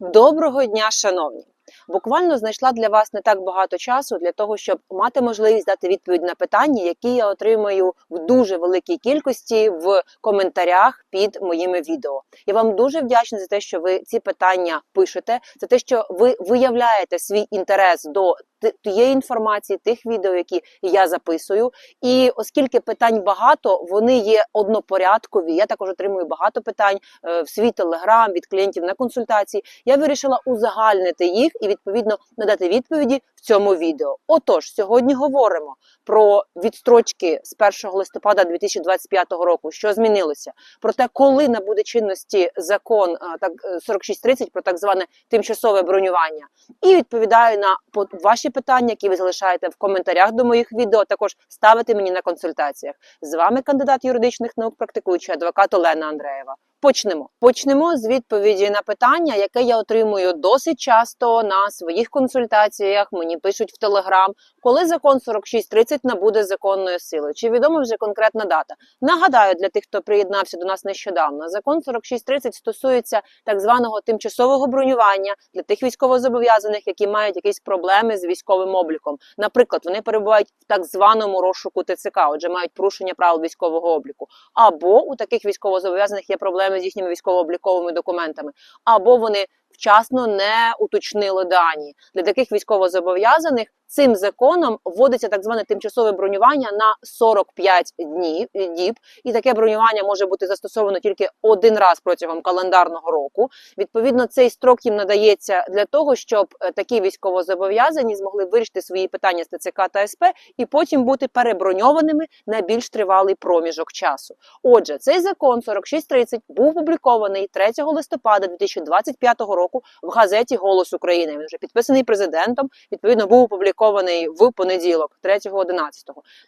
Доброго дня, шановні! Буквально знайшла для вас не так багато часу для того, щоб мати можливість дати відповідь на питання, які я отримую в дуже великій кількості в коментарях під моїми відео. Я вам дуже вдячна за те, що ви ці питання пишете, за те, що ви виявляєте свій інтерес до тієї інформації, тих відео, які я записую. І оскільки питань багато, вони є однопорядкові. Я також отримую багато питань е, в свій телеграм від клієнтів на консультації. Я вирішила узагальнити їх і відповідно надати відповіді в цьому відео. Отож, сьогодні говоримо про відстрочки з 1 листопада 2025 року, що змінилося, про те, коли набуде чинності закон е, так е, 4630 про так зване тимчасове бронювання, і відповідаю на ваші питання, які ви залишаєте в коментарях до моїх відео. Також ставите мені на консультаціях. З вами кандидат юридичних наук, практикуючий адвокат Олена Андреєва. Почнемо. Почнемо з відповіді на питання, яке я отримую досить часто на своїх консультаціях. Мені пишуть в Телеграм, коли закон 4630 набуде законною силою. Чи відома вже конкретна дата? Нагадаю для тих, хто приєднався до нас нещодавно. Закон 4630 стосується так званого тимчасового бронювання для тих військовозобов'язаних, які мають якісь проблеми з військовим обліком. Наприклад, вони перебувають в так званому розшуку ТЦК, отже, мають порушення правил військового обліку. Або у таких військовозобов'язаних є проблеми з їхніми військово-обліковими документами, або вони вчасно не уточнили дані. Для таких військовозобов'язаних цим законом вводиться так зване тимчасове бронювання на 45 днів діб, і таке бронювання може бути застосовано тільки один раз протягом календарного року. Відповідно, цей строк їм надається для того, щоб е, такі військовозобов'язані змогли вирішити свої питання з ТЦК та СП і потім бути переброньованими на більш тривалий проміжок часу. Отже, цей закон 4630 був опублікований 3 листопада 2025 року в газеті Голос України. Він вже підписаний президентом. Відповідно, був опублікований в понеділок, 3.11.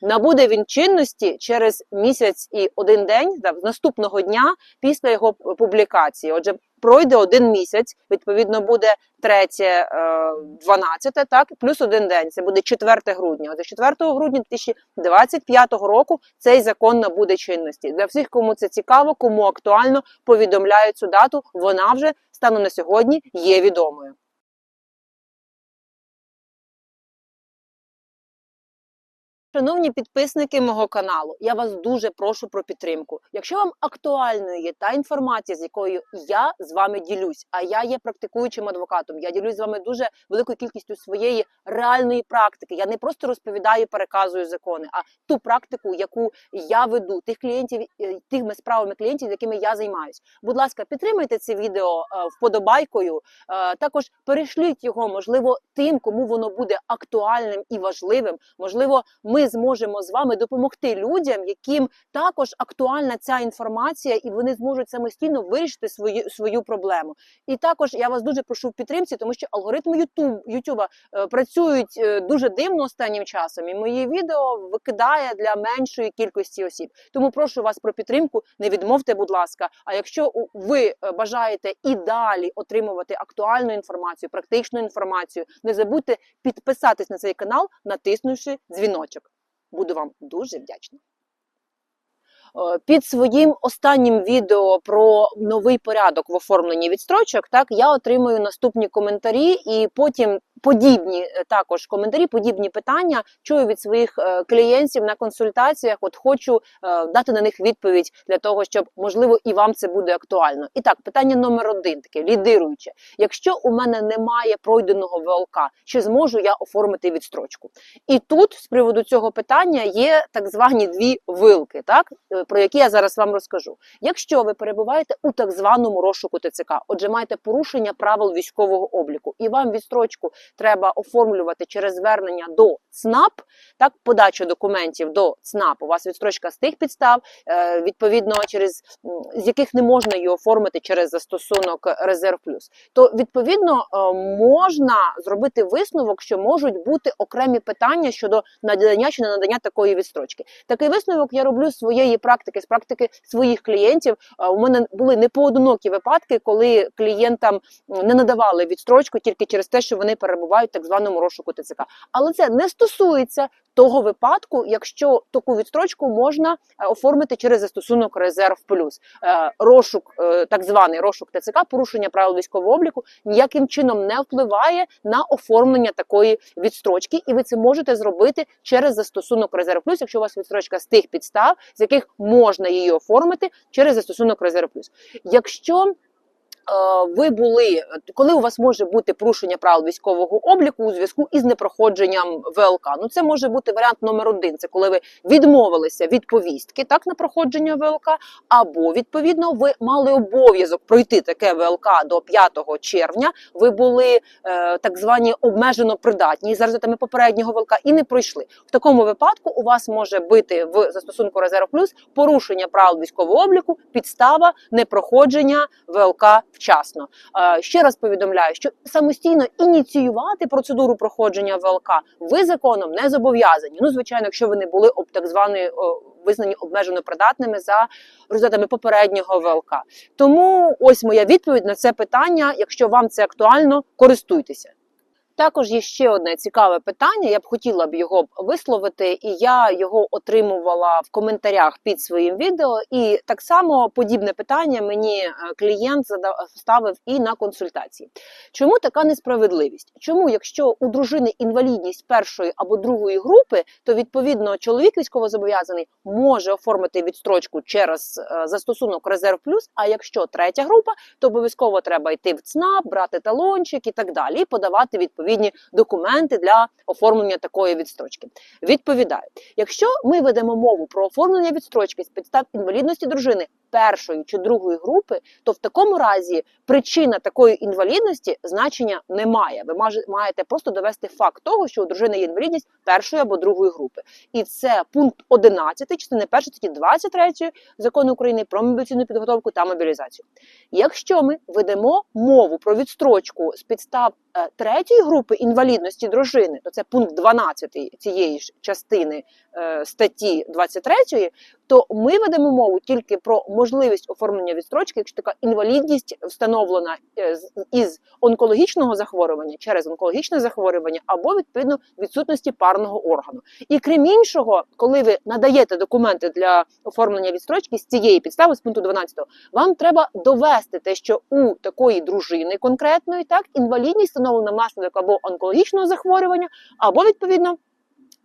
Набуде він чинності через місяць і один день та, з наступного дня після його публікації. Отже, пройде один місяць. Відповідно, буде 3, е, 12, так плюс один день. Це буде 4 грудня. Отже, 4 грудня 2025 року цей закон набуде чинності. Для всіх, кому це цікаво, кому актуально, повідомляю цю дату. Вона вже станом на сьогодні є відомою. Шановні підписники мого каналу, я вас дуже прошу про підтримку. Якщо вам актуальною є та інформація, з якою я з вами ділюсь, а я є практикуючим адвокатом, я ділюсь з вами дуже великою кількістю своєї реальної практики. Я не просто розповідаю, переказую закони, а ту практику, яку я веду, тих клієнтів, е, тими справами клієнтів, якими я займаюсь. Будь ласка, підтримайте це відео е, вподобайкою. Е, Також перешліть його, можливо, тим, кому воно буде актуальним і важливим. Можливо, ми зможемо з вами допомогти людям, яким також актуальна ця інформація, і вони зможуть самостійно вирішити свою свою проблему. І також я вас дуже прошу в підтримці, тому що алгоритми YouTube, Ютуба е, працюють е, дуже дивно останнім часом, і мої відео викидає для меншої кількості осіб. Тому прошу вас про підтримку. Не відмовте, будь ласка. А якщо ви е, бажаєте і далі отримувати актуальну інформацію, практичну інформацію, не забудьте підписатись на цей канал, натиснувши дзвіночок. Буду вам дуже вдячна. Е, Під своїм останнім відео про новий порядок в оформленні відстрочок, так я отримую наступні коментарі, і потім подібні е, також коментарі, подібні питання чую від своїх е, клієнтів на консультаціях. От хочу е, дати на них відповідь для того, щоб можливо і вам це буде актуально. І так, питання номер один, таке лідируюче. Якщо у мене немає пройденого ВЛК, чи зможу я оформити відстрочку? І тут з приводу цього питання є так звані дві вилки, так про які я зараз вам розкажу. Якщо ви перебуваєте у так званому розшуку ТЦК, отже, маєте порушення правил військового обліку, і вам відстрочку треба оформлювати через звернення до ЦНАП, так подачу документів до ЦНАП. У вас відстрочка з тих підстав, е, відповідно, через з яких не можна її оформити через застосунок Резерв Плюс, то відповідно е, можна зробити висновок, що можуть бути окремі питання щодо надання чи не надання такої відстрочки. Такий висновок я роблю з своєї практики, з практики своїх клієнтів. Е, У мене були непоодинокі випадки, коли клієнтам не надавали відстрочку тільки через те, що вони перебували перебувають в так званому розшуку ТЦК. Але це не стосується того випадку, якщо таку відстрочку можна е, оформити через застосунок резерв плюс. Е, Розшук, е, так званий розшук ТЦК, порушення правил військового обліку ніяким чином не впливає на оформлення такої відстрочки, і ви це можете зробити через застосунок резерв плюс, якщо у вас відстрочка з тих підстав, з яких можна її оформити через застосунок резерв плюс. Якщо ви були, коли у вас може бути порушення правил військового обліку у зв'язку із непроходженням ВЛК. Ну це може бути варіант номер один. Це коли ви відмовилися від повістки так на проходження ВЛК, або відповідно ви мали обов'язок пройти таке ВЛК до 5 червня. Ви були е, так звані обмежено придатні за результатами попереднього ВЛК і не пройшли. В такому випадку у вас може бути в застосунку резерв плюс порушення правил військового обліку, підстава непроходження ВЛК вчасно. Е, Ще раз повідомляю, що самостійно ініціювати процедуру проходження ВЛК ви законом не зобов'язані. Ну, звичайно, якщо ви не були об так званої визнані обмежено придатними за результатами попереднього ВЛК. Тому ось моя відповідь на це питання. Якщо вам це актуально, користуйтеся. Також є ще одне цікаве питання. Я б хотіла б його висловити, і я його отримувала в коментарях під своїм відео. І так само подібне питання мені е, клієнт задав ставив і на консультації. Чому така несправедливість? Чому, якщо у дружини інвалідність першої або другої групи, то відповідно чоловік військовозобов'язаний може оформити відстрочку через е, застосунок резерв плюс. А якщо третя група, то обов'язково треба йти в ЦНАП, брати талончик і так далі, і подавати відповідні документи для оформлення такої відстрочки. Відповідаю, якщо ми ведемо мову про оформлення відстрочки з підстав інвалідності дружини першої чи другої групи, то в такому разі причина такої інвалідності значення не має. Ви маєте просто довести факт того, що у дружини є інвалідність першої або другої групи. І це пункт 11 частини 1 статті 23 закону України про мобілізаційну підготовку та мобілізацію. Якщо ми ведемо мову про відстрочку з підстав третьої групи інвалідності дружини, то це пункт 12 цієї ж частини е, статті 23, то ми ведемо мову тільки про можливість оформлення відстрочки, якщо така інвалідність встановлена е, із онкологічного захворювання через онкологічне захворювання або відповідно відсутності парного органу. І крім іншого, коли ви надаєте документи для оформлення відстрочки з цієї підстави, з пункту 12, вам треба довести те, що у такої дружини конкретної так інвалідність встановлена внаслідок або онкологічного захворювання, або відповідно.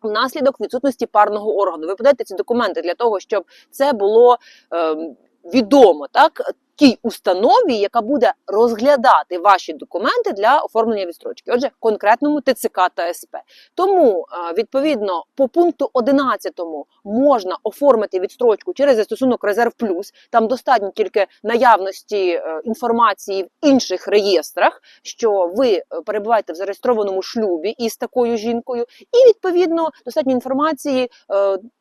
Внаслідок відсутності парного органу. Ви подаєте ці документи для того, щоб це було е, відомо так тій установі, яка буде розглядати ваші документи для оформлення відстрочки. Отже, конкретному ТЦК та СП. Тому е, відповідно по пункту 11 можна оформити відстрочку через застосунок Резерв Плюс. Там достатньо тільки наявності е, інформації в інших реєстрах, що ви е, перебуваєте в зареєстрованому шлюбі із такою жінкою, і відповідно достатньо інформації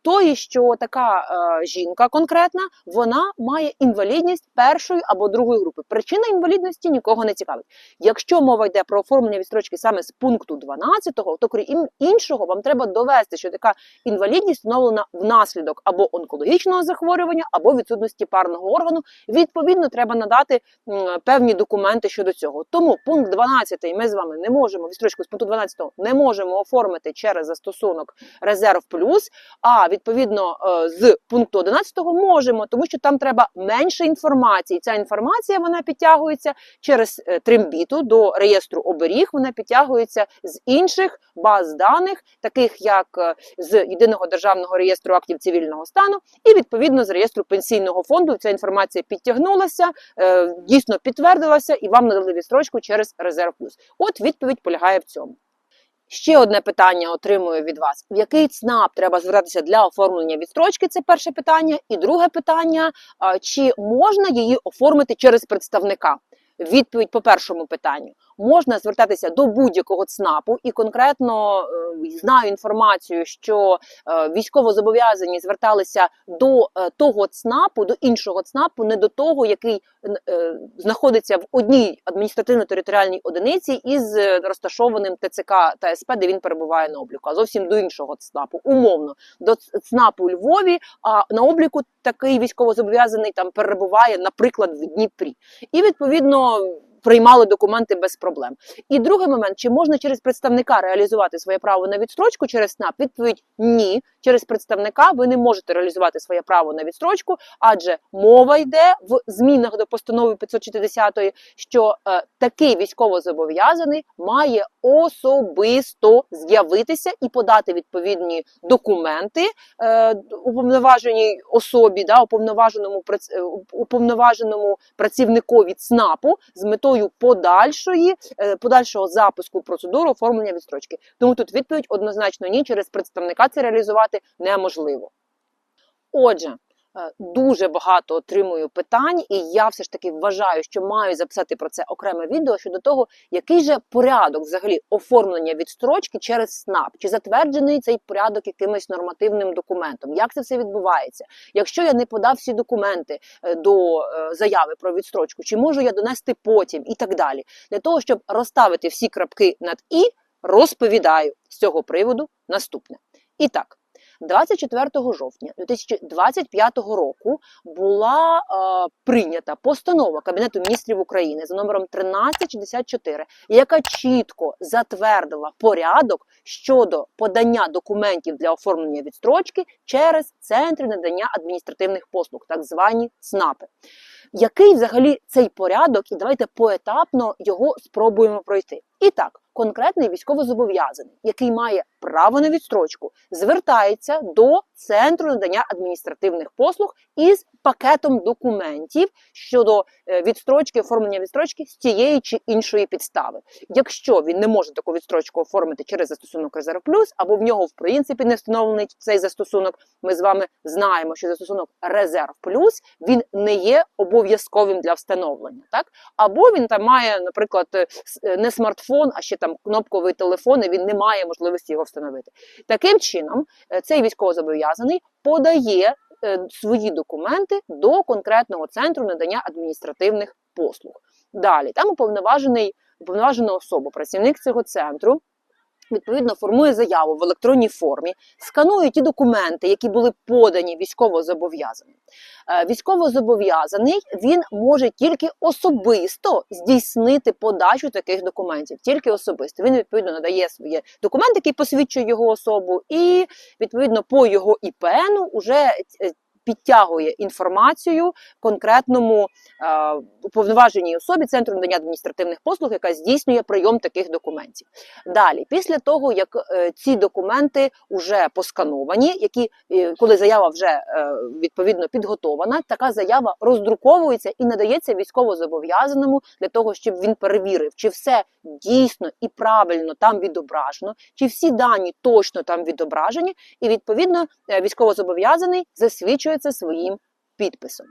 тої, що така жінка конкретна вона має інвалідність першої або другої групи. Причина інвалідності нікого не цікавить. Якщо мова йде про оформлення відстрочки саме з пункту 12, то крім іншого, вам треба довести, що така інвалідність встановлена внаслідок або онкологічного захворювання, або відсутності парного органу. Відповідно, треба надати певні документи щодо цього. Тому пункт 12 ми з вами не можемо відстрочку з пункту 12 не можемо оформити через застосунок резерв плюс. А відповідно е, з пункту 11 можемо, тому що там треба менше інформації. Ця інформація вона підтягується через е, трембіту до реєстру оберіг. Вона підтягується з інших баз даних, таких як е, з єдиного державного реєстру актів цивільного стану, і відповідно з реєстру пенсійного фонду. Ця інформація підтягнулася, е, дійсно підтвердилася, і вам надали відстрочку через резерв плюс. От відповідь полягає в цьому. Ще одне питання отримую від вас: в який ЦНАП треба звертатися для оформлення відстрочки? Це перше питання. І друге питання: чи можна її оформити через представника? Відповідь по першому питанню можна звертатися до будь-якого ЦНАПу, і конкретно е, знаю інформацію, що е, військовозобов'язані зверталися до е, того ЦНАПу, до іншого ЦНАПу, не до того, який знаходиться в одній адміністративно-територіальній одиниці із розташованим ТЦК та СП, де він перебуває на обліку, а зовсім до іншого ЦНАПу, умовно до ЦНАПу Львові. А на обліку такий військовозобов'язаний там перебуває, наприклад, в Дніпрі. І відповідно приймали документи без проблем. І другий момент: чи можна через представника реалізувати своє право на відстрочку через СНАП? Відповідь ні. Через представника ви не можете реалізувати своє право на відстрочку, адже мова йде в змінах до постанови 560, що е, такий військовозобов'язаний має особисто з'явитися і подати відповідні документи е, уповноваженій особі, да, уповноваженому е, уповноваженому працівникові ЦНАПу з метою подальшої е, подальшого запуску процедури оформлення відстрочки. Тому тут відповідь однозначно ні, через представника це реалізувати неможливо. Отже, дуже багато отримую питань, і я все ж таки вважаю, що маю записати про це окреме відео щодо того, який же порядок взагалі оформлення відстрочки через СНАП, чи затверджений цей порядок якимось нормативним документом, як це все відбувається. Якщо я не подав всі документи е, до е, заяви про відстрочку, чи можу я донести потім і так далі, для того, щоб розставити всі крапки над і, розповідаю з цього приводу наступне. І так. 24 жовтня 2025 року була е, прийнята постанова Кабінету міністрів України за номером 1364, яка чітко затвердила порядок щодо подання документів для оформлення відстрочки через центри надання адміністративних послуг, так звані ЦНАПи. Який взагалі цей порядок, і давайте поетапно його спробуємо пройти. І так, конкретний військовозобов'язаний, який має право на відстрочку, звертається до центру надання адміністративних послуг із пакетом документів щодо е, відстрочки, оформлення відстрочки з тієї чи іншої підстави. Якщо він не може таку відстрочку оформити через застосунок Резерв Плюс, або в нього в принципі не встановлений цей застосунок, ми з вами знаємо, що застосунок Резерв Плюс він не є обов'язковим для встановлення, так або він там має, наприклад, е, е, не смартфон, а ще там кнопковий телефон, і він не має можливості його встановити. Таким чином, е, цей військовозобов'язаний подає е, свої документи до конкретного центру надання адміністративних послуг. Далі там уповноважений уповноважена особа, працівник цього центру. Відповідно, формує заяву в електронній формі, сканує ті документи, які були подані військовозобов'язаним. Е, Військовозобов'язаний він може тільки особисто здійснити подачу таких документів, тільки особисто. Він відповідно надає свої документи, які посвідчують його особу, і відповідно по його ІПНу уже е, підтягує інформацію конкретному е, уповноваженій особі центру надання адміністративних послуг, яка здійснює прийом таких документів. Далі, після того як е, ці документи вже поскановані, які е, коли заява вже відповідно підготована, така заява роздруковується і надається військовозобов'язаному для того, щоб він перевірив, чи все дійсно і правильно там відображено, чи всі дані точно там відображені, і відповідно військовозобов'язаний засвідчується своїм підписом.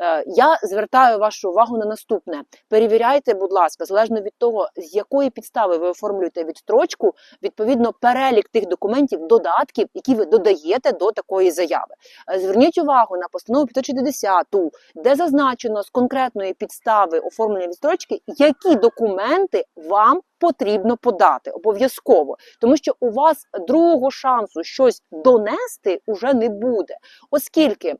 Е, Я звертаю вашу увагу на наступне: перевіряйте, будь ласка, залежно від того, з якої підстави ви оформлюєте відстрочку, відповідно перелік тих документів, додатків, які ви додаєте до такої заяви. Е, Зверніть увагу на постанову 560, де зазначено з конкретної підстави оформлення відстрочки, які документи вам потрібно подати обов'язково, тому що у вас другого шансу щось донести уже не буде, оскільки е,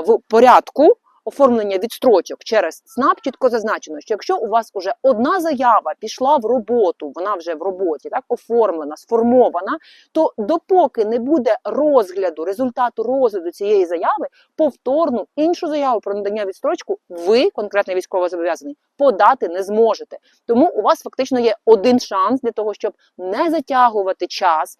в порядку. Оформлення відстрочок через СНАП чітко зазначено, що якщо у вас вже одна заява пішла в роботу, вона вже в роботі, так оформлена, сформована, то допоки не буде розгляду, результату розгляду цієї заяви, повторну іншу заяву про надання відстрочку, ви, конкретно військовозобов'язаний, подати не зможете. Тому у вас фактично є один шанс для того, щоб не затягувати час.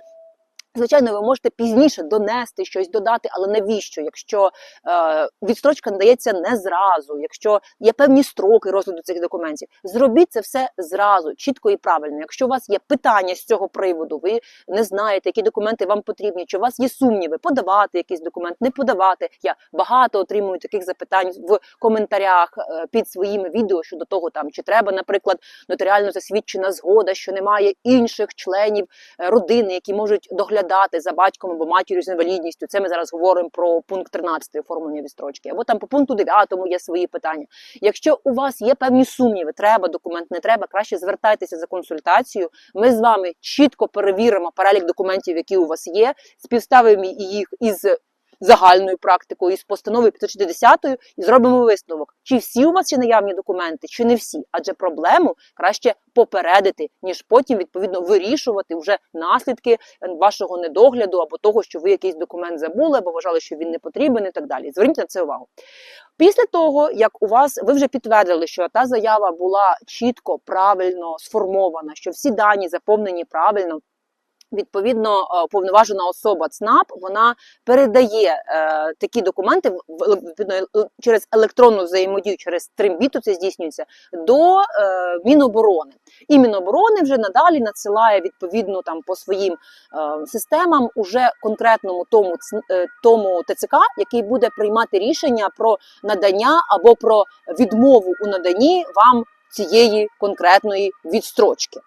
Звичайно, ви можете пізніше донести щось додати, але навіщо? Якщо е, відстрочка надається не зразу, якщо є певні строки розгляду цих документів, зробіть це все зразу, чітко і правильно. Якщо у вас є питання з цього приводу, ви не знаєте, які документи вам потрібні, чи у вас є сумніви, подавати якийсь документ, не подавати. Я багато отримую таких запитань в коментарях е, під своїми відео щодо того, там чи треба, наприклад, нотаріально засвідчена згода, що немає інших членів е, родини, які можуть доглядати за батьком або матір'ю з інвалідністю. Це ми зараз говоримо про пункт 13 оформлення відстрочки, або там по пункту 9 є свої питання. Якщо у вас є певні сумніви, треба документ, не треба, краще звертайтеся за консультацією. Ми з вами чітко перевіримо перелік документів, які у вас є, співставимо їх із загальною практикою, із постанови 560 і зробимо висновок, чи всі у вас є наявні документи, чи не всі, адже проблему краще попередити, ніж потім відповідно вирішувати вже наслідки вашого недогляду або того, що ви якийсь документ забули, або вважали, що він не потрібен, і так далі. Зверніть на це увагу. Після того, як у вас ви вже підтвердили, що та заява була чітко, правильно сформована, що всі дані заповнені правильно. Відповідно, е, уповноважена особа ЦНАП вона передає е, такі документи відповідно, е, через електронну взаємодію, через тримбіту це здійснюється до е, Міноборони. І Міноборони вже надалі надсилає відповідно там по своїм е, системам уже конкретному тому е, тому ТЦК, який буде приймати рішення про надання або про відмову у наданні вам цієї конкретної відстрочки.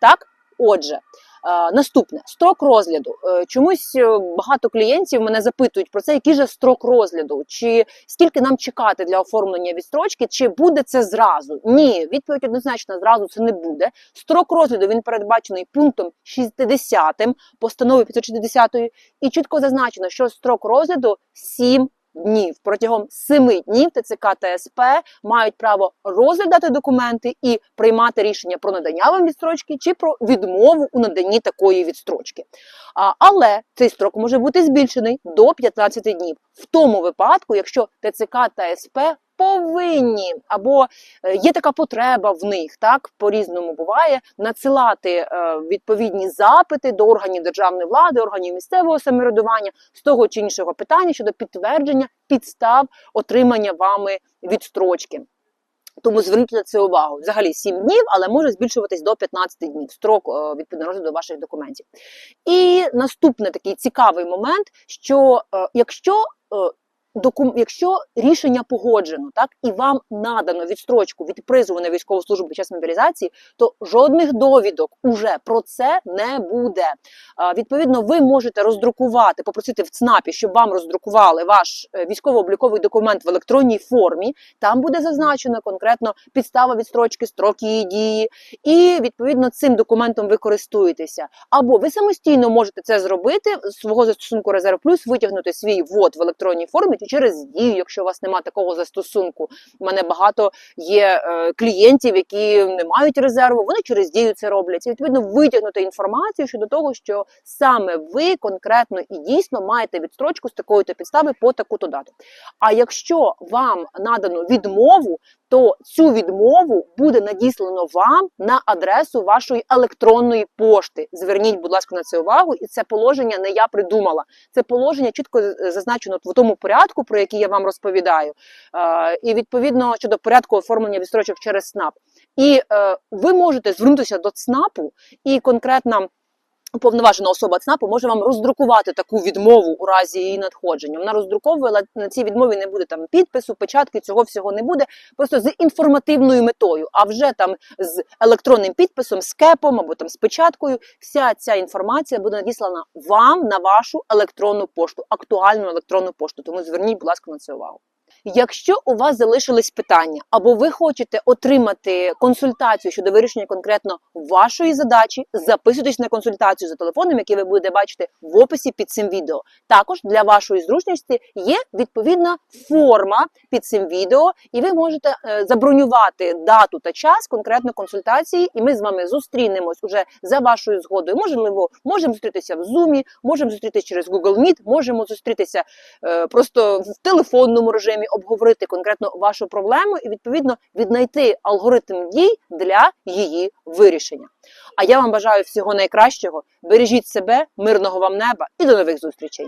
Так, отже. Е, Наступне строк розгляду. Е, Чомусь е, багато клієнтів мене запитують про це, який же строк розгляду, чи скільки нам чекати для оформлення відстрочки, чи буде це зразу? Ні, відповідь однозначно зразу це не буде. Строк розгляду він передбачений пунктом 60 постанови 560 і чітко зазначено, що строк розгляду 7 днів. Протягом 7 днів ТЦК та СП мають право розглядати документи і приймати рішення про надання вам відстрочки чи про відмову у наданні такої відстрочки. А, але цей строк може бути збільшений до 15 днів в тому випадку, якщо ТЦК та СП повинні або е, є така потреба в них, так по-різному буває, надсилати е, відповідні запити до органів державної влади, органів місцевого самоврядування з того чи іншого питання щодо підтвердження підстав отримання вами відстрочки. Тому зверніть на це увагу. Взагалі 7 днів, але може збільшуватись до 15 днів строк е, відповідно розгляду ваших документів. І наступний такий цікавий момент, що якщо докум, якщо рішення погоджено, так і вам надано відстрочку від призову на військову службу під час мобілізації, то жодних довідок уже про це не буде. Відповідно, ви можете роздрукувати, попросити в ЦНАПі, щоб вам роздрукували ваш е, військово-обліковий документ в електронній формі. Там буде зазначено конкретно підстава відстрочки, строки її дії, і відповідно цим документом ви користуєтеся. Або ви самостійно можете це зробити свого застосунку Резерв Плюс, витягнути свій ввод в електронній формі через дію, якщо у вас немає такого застосунку. У мене багато є е, клієнтів, які не мають резерву, вони через дію це роблять. І відповідно витягнути інформацію щодо того, що саме ви конкретно і дійсно маєте відстрочку з такої то підстави по таку-то дату. А якщо вам надано відмову, то цю відмову буде надіслано вам на адресу вашої електронної пошти. Зверніть, будь ласка, на це увагу, і це положення не я придумала. Це положення чітко зазначено в тому порядку, про який я вам розповідаю. Е, І відповідно щодо порядку оформлення відстрочок через СНАП. І е, ви можете звернутися до ЦНАПу і конкретно. Уповноважена особа ЦНАПу може вам роздрукувати таку відмову у разі її надходження. Вона роздруковує, але на цій відмові не буде там підпису, печатки, цього всього не буде. Просто з інформативною метою. А вже там з електронним підписом, з кепом або там з печаткою, вся ця інформація буде надіслана вам на вашу електронну пошту, актуальну електронну пошту. Тому зверніть, будь ласка, на це увагу. Якщо у вас залишились питання, або ви хочете отримати консультацію щодо вирішення конкретно вашої задачі, записуйтесь на консультацію за телефоном, який ви будете бачити в описі під цим відео. Також для вашої зручності є відповідна форма під цим відео, і ви можете е, забронювати дату та час конкретно консультації, і ми з вами зустрінемось уже за вашою згодою. Можливо, можемо зустрітися в Zoom, можемо зустрітися через Google Meet, можемо зустрітися е, просто в телефонному режимі, обговорити конкретно вашу проблему і відповідно віднайти алгоритм дій для її вирішення. А я вам бажаю всього найкращого. Бережіть себе, мирного вам неба і до нових зустрічей.